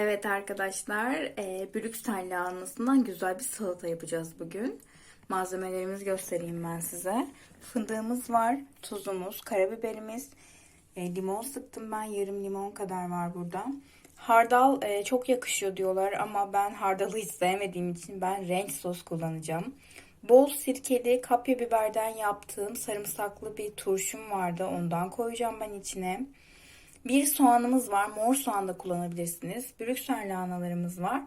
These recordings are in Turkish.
Evet arkadaşlar, e, Brüksel lahanasından güzel bir salata yapacağız bugün. Malzemelerimizi göstereyim ben size. Fındığımız var, tuzumuz, karabiberimiz, e, limon sıktım ben, yarım limon kadar var burada. Hardal e, çok yakışıyor diyorlar ama ben hardalı hiç sevmediğim için ben renk sos kullanacağım. Bol sirkeli kapya biberden yaptığım sarımsaklı bir turşum vardı. Ondan koyacağım ben içine. Bir soğanımız var. Mor soğan da kullanabilirsiniz. Brüksel lahanalarımız var.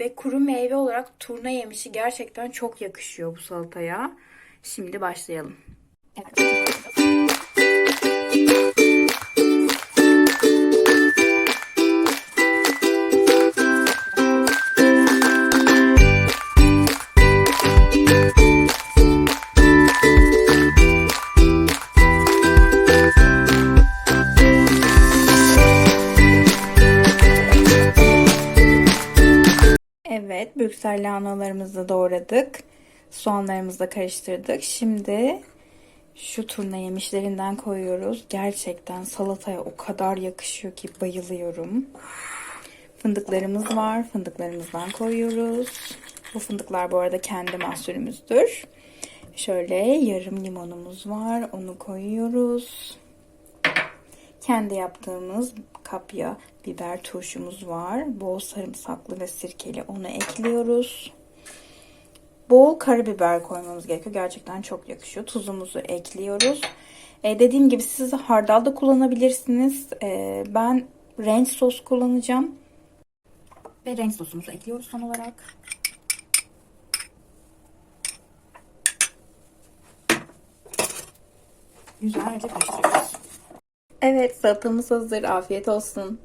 Ve kuru meyve olarak turna yemişi gerçekten çok yakışıyor bu salataya. Şimdi başlayalım. Evet, Brüksel lahanalarımızı doğradık. Soğanlarımızı da karıştırdık. Şimdi şu turna yemişlerinden koyuyoruz. Gerçekten salataya o kadar yakışıyor ki bayılıyorum. Fındıklarımız var. Fındıklarımızdan koyuyoruz. Bu fındıklar bu arada kendi mahsulümüzdür. Şöyle yarım limonumuz var. Onu koyuyoruz. Kendi yaptığımız kapya biber turşumuz var. Bol sarımsaklı ve sirkeli onu ekliyoruz. Bol karabiber koymamız gerekiyor. Gerçekten çok yakışıyor. Tuzumuzu ekliyoruz. E, dediğim gibi siz hardal da kullanabilirsiniz. E, ben renk sos kullanacağım. Ve renk sosumuzu ekliyoruz son olarak. Güzelce karıştırıyoruz. Evet salatamız hazır. Afiyet olsun.